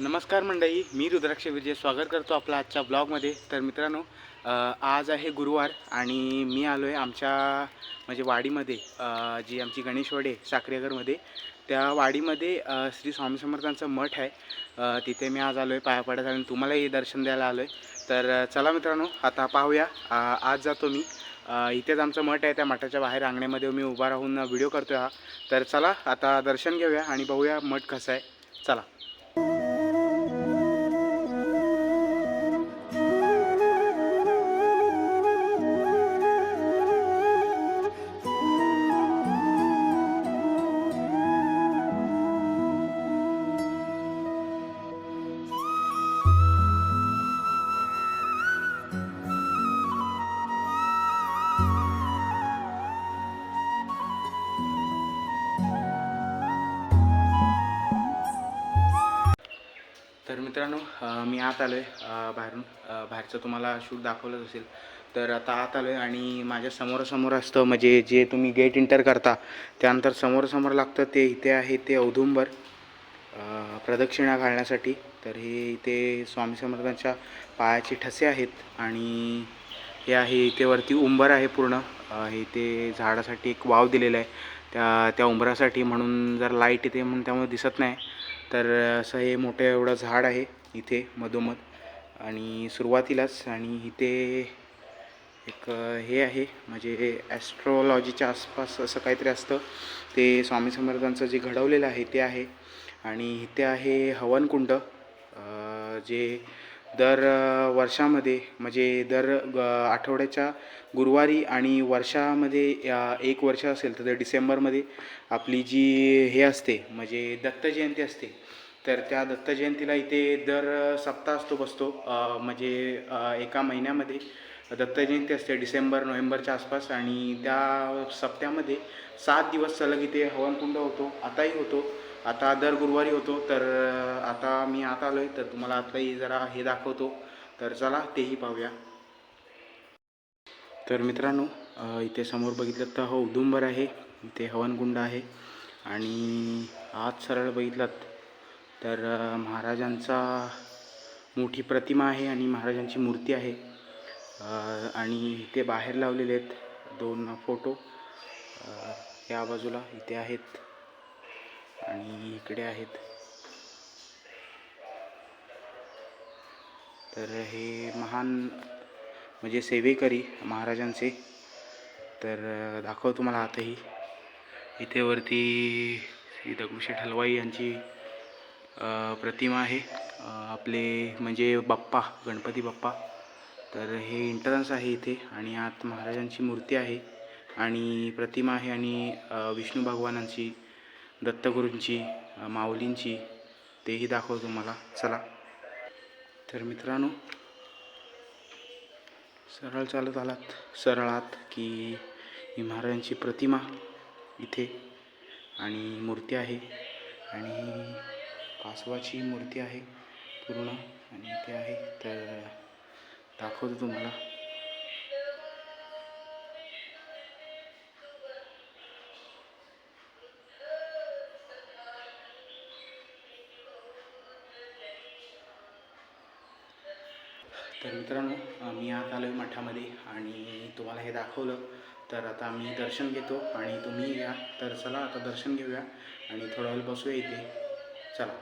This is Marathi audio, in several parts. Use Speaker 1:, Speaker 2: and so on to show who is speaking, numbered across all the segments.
Speaker 1: नमस्कार मंडळी मी रुद्राक्ष विजय स्वागत करतो आपला आजच्या ब्लॉगमध्ये. तर मित्रांनो आज आहे गुरुवार आणि मी आलो आहे आमच्या म्हणजे वाडीमध्ये जी आमची गणेशवाडी आहे साखरेगरमध्ये त्या वाडीमध्ये श्री स्वामी समर्थांचं मठ आहे. तिथे मी आज आलो आहे पाया पडत आणि तुम्हालाही दर्शन द्यायला आलो आहे तर चला मित्रांनो आता पाहूया. आज जातो मी. इथेच आमचं मठ आहे त्या मठाच्या बाहेर अंगण्यामध्ये मी उभा राहून व्हिडिओ करतो हा. तर चला आता दर्शन घेऊया आणि बघूया मठ कसं आहे. चला. मित्रांनो मी आत आलो आहे बाहेरून. बाहेरचं तुम्हाला शूट दाखवलंच असेल. तर आता आत आलो आहे आणि माझ्या समोरासमोर असतं म्हणजे जे तुम्ही गेट इंटर करता त्यानंतर समोरासमोर लागतं ते इथे आहे ते औदुंबर प्रदक्षिणा घालण्यासाठी. तर हे इथे स्वामी समर्थांच्या पायाचे ठसे आहेत आणि हे आहे इथे वरती उंबर आहे पूर्ण. हे इथे झाडासाठी एक वाव दिलेला आहे. त्या त्या उंबरासाठी म्हणून जर लाइट येते म्हणून त्यामुळे दिसत नाही. तर असं हे मोठं एवढं झाड आहे. इथे मधोमध. आणि सुरुवातीलाच आणि इथे एक हे आहे म्हणजे ॲस्ट्रॉलॉजीच्या आसपास असं काहीतरी असतं. ते स्वामी समर्थांचं जे घडवलेलं आहे ते आहे. आणि इथे आहे हवनकुंड जे दर वर्षामध्ये म्हणजे दर ग आठवड्याच्या गुरुवारी आणि वर्षामध्ये एक वर्ष असेल तर डिसेंबरमध्ये आपली जी हे असते म्हणजे दत्त जयंती असते तर त्या दत्त जयंतीला इथे दर सप्ताह असतो बसतो. म्हणजे एका महिन्यामध्ये दत्त जयंती असते डिसेंबर नोव्हेंबरच्या आसपास आणि त्या सप्त्यामध्ये सात दिवस सलग इथे हवनकुंड होतो आताही होतो. आता दर गुरुवारी होतो तर आता मी आता आलो आहे तर तुम्हाला आताही जरा हे दाखवतो. तर चला तेही पाहूया. तर मित्रांनो इथे समोर बघितलं तर हो उदुंबर आहे. इथे हवनकुंड आहे. आणि आत सरळ बघितलात तर महाराजांचा मोठी प्रतिमा आहे आणि महाराजांची मूर्ती आहे. आणि इथे बाहेर लावलेले आहेत दोन फोटो. या बाजूला इथे आहेत आणि इकडे आहेत. तर हे महान म्हणजे सेवेकरी महाराजांचे. तर दाखव तुम्हाला आताही. इथे वरती श्री दगडूशेठ हलवाई यांची प्रतिमा आहे. आपले म्हणजे बाप्पा गणपती बाप्पा. तर हे एंट्रन्स आहे इथे आणि आत महाराजांची मूर्ती आहे आणि प्रतिमा आहे आणि विष्णू भगवानांची दत्तगुरूंची माऊलींची. तेही दाखवतो तुम्हाला. चला. तर मित्रांनो सरळ चालत आलात. सरळात की ही महाराजांची प्रतिमा इथे आणि मूर्ती आहे. आणि कासवाची मूर्ती आहे पूर्ण आणि ते आहे. तर दाखवतो तुम्हाला. तर मित्रांनो मी आत आलो आहे मठामध्ये आणि तुम्हाला हे दाखवलं. तर आता मी दर्शन घेतो आणि तुम्ही या. तर चला आता दर्शन घेऊया आणि थोडा वेळ बसूया इथे. चला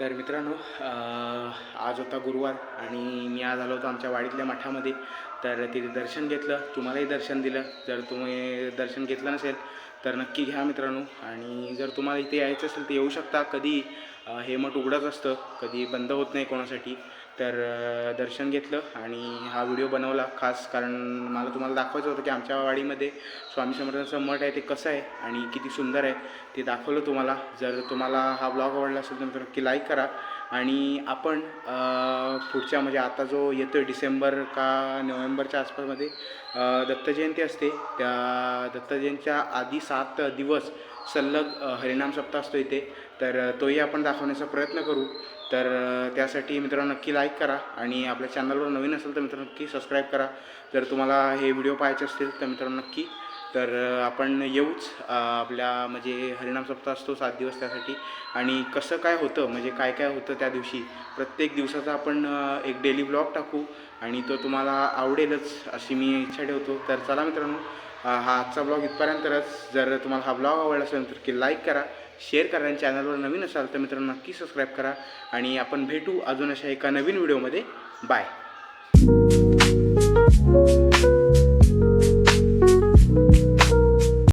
Speaker 1: तर मित्रांनो आज होता गुरुवार आणि मी आज आलो होतो आमच्या वाडीतल्या मठामध्ये. तर तिथे दर्शन घेतलं तुम्हालाही दर्शन दिलं. जर तुम्ही दर्शन घेतलं नसेल तर नक्की घ्या मित्रांनो. आणि जर तुम्हाला इथे यायचं असेल तर येऊ शकता. कधी हे मठ उघडंच असतं. कधी बंद होत नाही कोणासाठी. तर दर्शन घेतलं आणि हा व्हिडिओ बनवला. खास कारण मला तुम्हाला दाखवायचं होतं की आमच्या वाडीमध्ये स्वामी समर्थांचं मठ आहे ते कसं आहे आणि किती सुंदर आहे ते दाखवलं तुम्हाला. जर तुम्हाला हा ब्लॉग आवडला असेल तर नक्की लाईक करा. आणि आपण पुढच्या म्हणजे आता जो येतो आहे डिसेंबर का नोव्हेंबरच्या आसपासमध्ये दत्तजयंती असते. त्या दत्तजयंतीच्या आधी सात दिवस सलग हरिणाम हरिनाम सप्ताह असतो इथे. तर तोही आपण दाखवण्याचा प्रयत्न करू. तर त्यासाठी मित्रांनो नक्की लाईक करा आणि आपल्या चॅनलवर नवीन असेल तर मित्रांनो नक्की सबस्क्राईब करा. जर तुम्हाला हे व्हिडिओ पाहायचे असतील तर मित्रांनो नक्की तर आपण येऊच आपल्या म्हणजे हरिणाम सप्ताह असतो सात दिवस त्यासाठी. आणि कसं काय होतं म्हणजे काय काय होतं त्या दिवशी? प्रत्येक दिवसाचा आपण एक डेली ब्लॉग टाकू आणि तो तुम्हाला आवडेलच अशी मी इच्छा ठेवतो. तर चला मित्रांनो हा आजचा ब्लॉग इथपर्यंतच. जर तुम्हाला हा ब्लॉग आवडला असेल तर की लाईक करा शेअर करा आणि चॅनलवर नवीन असाल तर मित्रांनो नक्की सबस्क्राईब करा. आणि आपण भेटू अजून अशा एका नवीन व्हिडिओमध्ये बाय